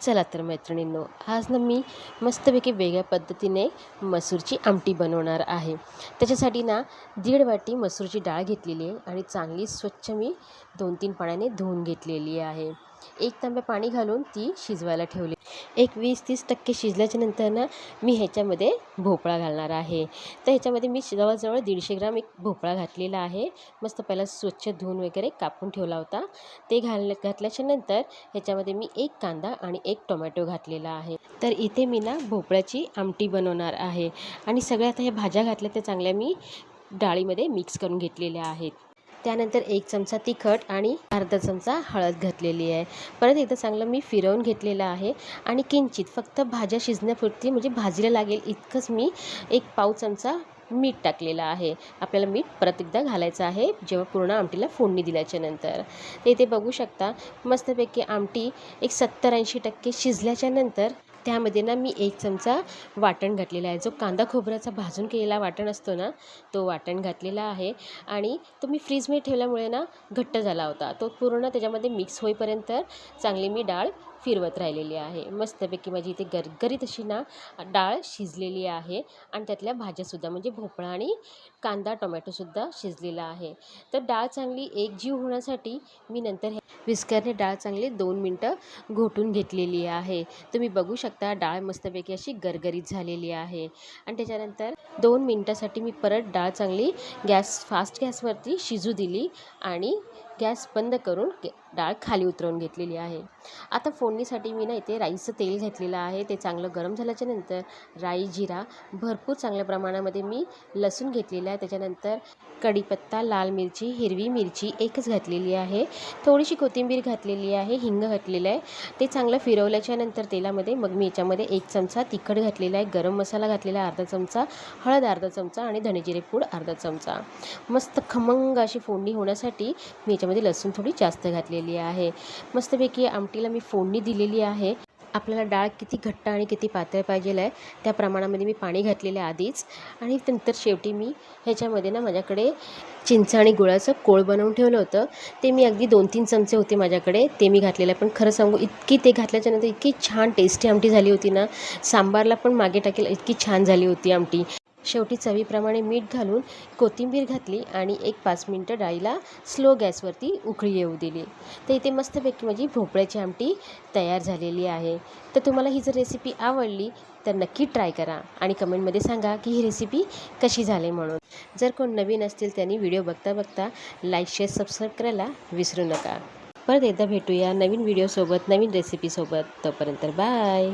चला तर मैत्रिणींनो आज ना मी मस्तपैकी वेगळ्या पद्धतीने मसूरची आमटी बनवणार आहे. त्याच्यासाठी ना दीड वाटी मसूरची डाळ घेतलेली आहे आणि चांगली स्वच्छ मी दोन तीन पाण्याने धुवून घेतलेली आहे. एक तांब्या पाणी घालून ती शिजवायला ठेवली एक वीस तीस टक्के शिजल्याच्या नंतर ना मी ह्याच्यामध्ये भोपळा घालणार आहे. तर ह्याच्यामध्ये मी जवळजवळ दीडशे ग्राम एक भोपळा घातलेला आहे. मस्त पहिला स्वच्छ धुवून वगैरे कापून ठेवला होता. ते घाल घातल्याच्या नंतर ह्याच्यामध्ये मी एक कांदा आणि एक टोमॅटो घातलेला आहे. तर इथे मी ना भोपळ्याची आमटी बनवणार आहे. आणि सगळ्या आता ह्या भाज्या घातल्या त्या चांगल्या मी डाळीमध्ये मिक्स करून घेतलेल्या आहेत. त्यानंतर एक चमचा तिखट आणि अर्धा चमचा हळद घातलेली आहे. परत एकदा चांगलं मी फिरवून घेतलेलं आहे आणि किंचित फक्त भाज्या शिजण्यापुरती म्हणजे भाजीला लागेल इतकंच मी एक पाव चमचा मीठ टाकलेलं आहे. आपल्याला मीठ परत एकदा घालायचं आहे जेव्हा पूर्ण आमटीला फोडणी दिल्याच्या नंतर. ते इथे बघू शकता मस्तपैकी आमटी एक सत्तर ऐंशी टक्के शिजल्याच्या नंतर त्यामध्ये ना मी एक चमचा वाटण घातलेला आहे. जो कांदा खोबऱ्याचा भाजून केलेला वाटण असतो ना तो वाटण घातलेला आहे. आणि तो मी फ्रीजमध्ये ठेवल्यामुळे ना घट्ट झाला होता. तो पूर्ण त्याच्यामध्ये मिक्स होईपर्यंत चांगली मी डाळ फिरवत राहिलेली आहे. मस्तपैकी माझी इथे गरगरीत अशी ना डाळ शिजलेली आहे आणि त्यातल्या भाज्यासुद्धा म्हणजे भोपळा आणि कांदा टोमॅटोसुद्धा शिजलेला आहे. तर डाळ चांगली एकजीव होण्यासाठी मी नंतर हे विस्करने डाळ चांगली दोन मिनटं घोटून घेतलेली आहे. तुम्ही बघू शकता डाळ मस्तपैकी अशी गरगरीत झालेली आहे. आणि त्याच्यानंतर दोन मिनटासाठी मी परत डाळ चांगली गॅस फास्ट गॅसवरती शिजू दिली आणि गॅस बंद करून डाळ खाली उतरवून घेतलेली आहे. आता फोडणीसाठी मी ना इथे राईचं तेल घेतलेलं आहे. ते चांगलं गरम झाल्याच्यानंतर राई जिरा भरपूर चांगल्या प्रमाणामध्ये मी लसूण घेतलेला आहे. त्याच्यानंतर कढीपत्ता लाल मिरची हिरवी मिरची एकच घातलेली आहे. थोडीशी कोथिंबीर घातलेली आहे हिंग घातलेलं आहे. ते चांगलं फिरवल्याच्या नंतर तेलामध्ये मग मी याच्यामध्ये एक चमचा तिखट घातलेला आहे. गरम मसाला घातलेला अर्धा चमचा हळद अर्धा चमचा आणि धणेजिरे पूड अर्धा चमचा. मस्त खमंग अशी फोडणी होण्यासाठी मी याच्यामध्ये लसूण थोडी जास्त घातलेली आहे. मस्तपैकी आमटीला मी फोडणी दिलेली आहे. आपल्याला डाळ किती घट्ट आणि किती पातळ पाहिजे आहे त्या प्रमाणामध्ये मी पाणी घातलेलं आहे आधीच. आणि नंतर शेवटी मी ह्याच्यामध्ये ना माझ्याकडे चिंच आणि गुळाचं कोळ बनवून ठेवलं होतं. ते मी अगदी दोन तीन चमचे होते माझ्याकडे. ते मी घातलेलं आहे. पण खरं सांगू इतकी ते घातल्याच्यानंतर इतकी छान टेस्टी आमटी झाली होती ना. सांबारला पण मागे टाकेल इतकी छान झाली होती आमटी. शेवटी चवीप्रमाणे मीठ घालून कोथिंबीर घातली आणि एक पाच मिनटं डाळीला स्लो गॅसवरती उकळी येऊ दिली. तर इथे मस्तपैकी माझी भोपळ्याची आमटी तयार झालेली आहे. तर तुम्हाला ही जर रेसिपी आवडली तर नक्की ट्राय करा आणि कमेंटमध्ये सांगा की ही रेसिपी कशी झाली म्हणून. जर कोण नवीन असतील त्यांनी व्हिडिओ बघता बघता लाईक शेअर सबस्क्राईब करायला विसरू नका. परत एकदा भेटूया नवीन व्हिडिओसोबत नवीन रेसिपीसोबत तोपर्यंत बाय